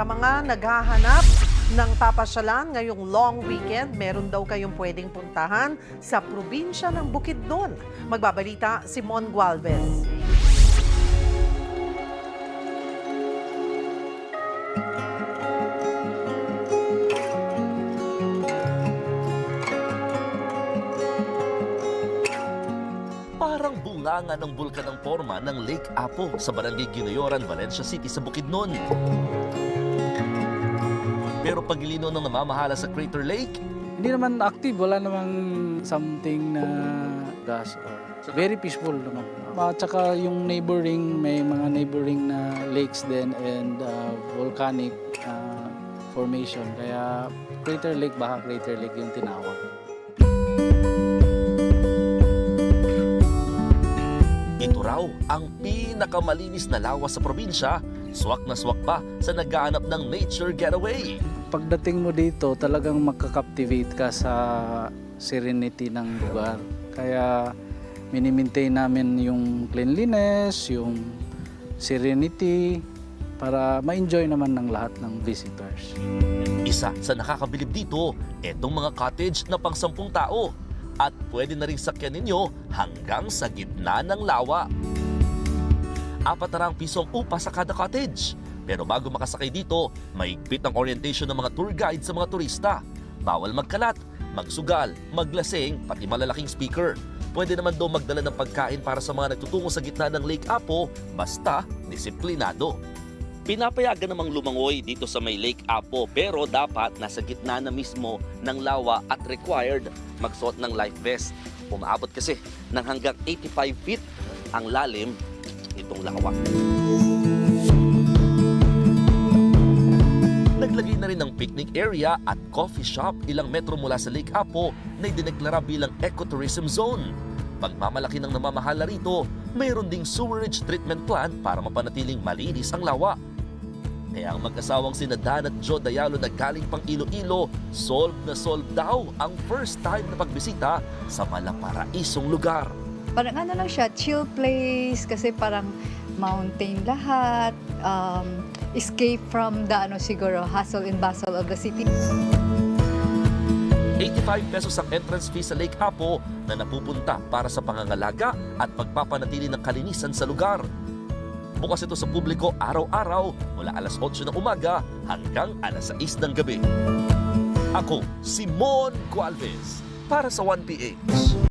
Sa mga naghahanap ng papasyalan ngayong long weekend, meron daw kayong pwedeng puntahan sa probinsya ng Bukidnon. Magbabalita si Mon Gualvez. Parang bunganga ng bulkan ang forma ng Lake Apo sa Barangay Ginoyoran, Valencia City sa Bukidnon. Pero pagilino ng namamahala sa Crater Lake, Hindi naman active, wala namang something na gas or very peaceful naman. At saka yung neighboring, may mga neighboring na lakes din and uh, volcanic uh, formation. Kaya Crater Lake, baka Crater Lake yung tinawag. Ang pinakamalinis na lawa sa probinsya, swak na swak pa sa naghahanap ng nature getaway. Pagdating mo dito, talagang makaka-captivate ka sa serenity ng lugar. Kaya minimaintain namin yung cleanliness, yung serenity, para ma-enjoy naman ng lahat ng visitors. Isa sa nakakabilib dito, etong mga cottage na pang sampung tao. At pwede na rin sakyan ninyo hanggang sa gitna ng lawa. Apat na rang pisong upa sa kada cottage. Pero bago makasakay dito, maigpit ang orientation ng mga tour guide sa mga turista. Bawal magkalat, magsugal, maglasing, pati malalaking speaker. Pwede naman daw magdala ng pagkain para sa mga nagtutungo sa gitna ng Lake Apo, basta disiplinado. Pinapayagan namang lumangoy dito sa may Lake Apo pero dapat nasa gitna na mismo ng lawa at required magsuot ng life vest. Umaabot kasi ng hanggang 85 feet ang lalim nitong lawa. Naglagay na rin ng picnic area at coffee shop ilang metro mula sa Lake Apo na idineklara bilang ecotourism zone. Pagmamalaki ng namamahala rito, mayroon ding sewerage treatment plant para mapanatiling malinis ang lawa. Kaya ang mag-asawang sina Dan at Joe Dayalo na galing pang Iloilo, solve na solve daw ang first time na pagbisita sa malaparaisong lugar. Parang ano lang siya, chill place kasi parang mountain lahat, um, escape from the ano siguro hustle and bustle of the city. 85 pesos ang entrance fee sa Lake Apo na napupunta para sa pangangalaga at pagpapanatili ng kalinisan sa lugar. Bukas ito sa publiko araw-araw mula alas 8 ng umaga hanggang alas 6 ng gabi. Ako, si Mon Gualvez para sa 1PH.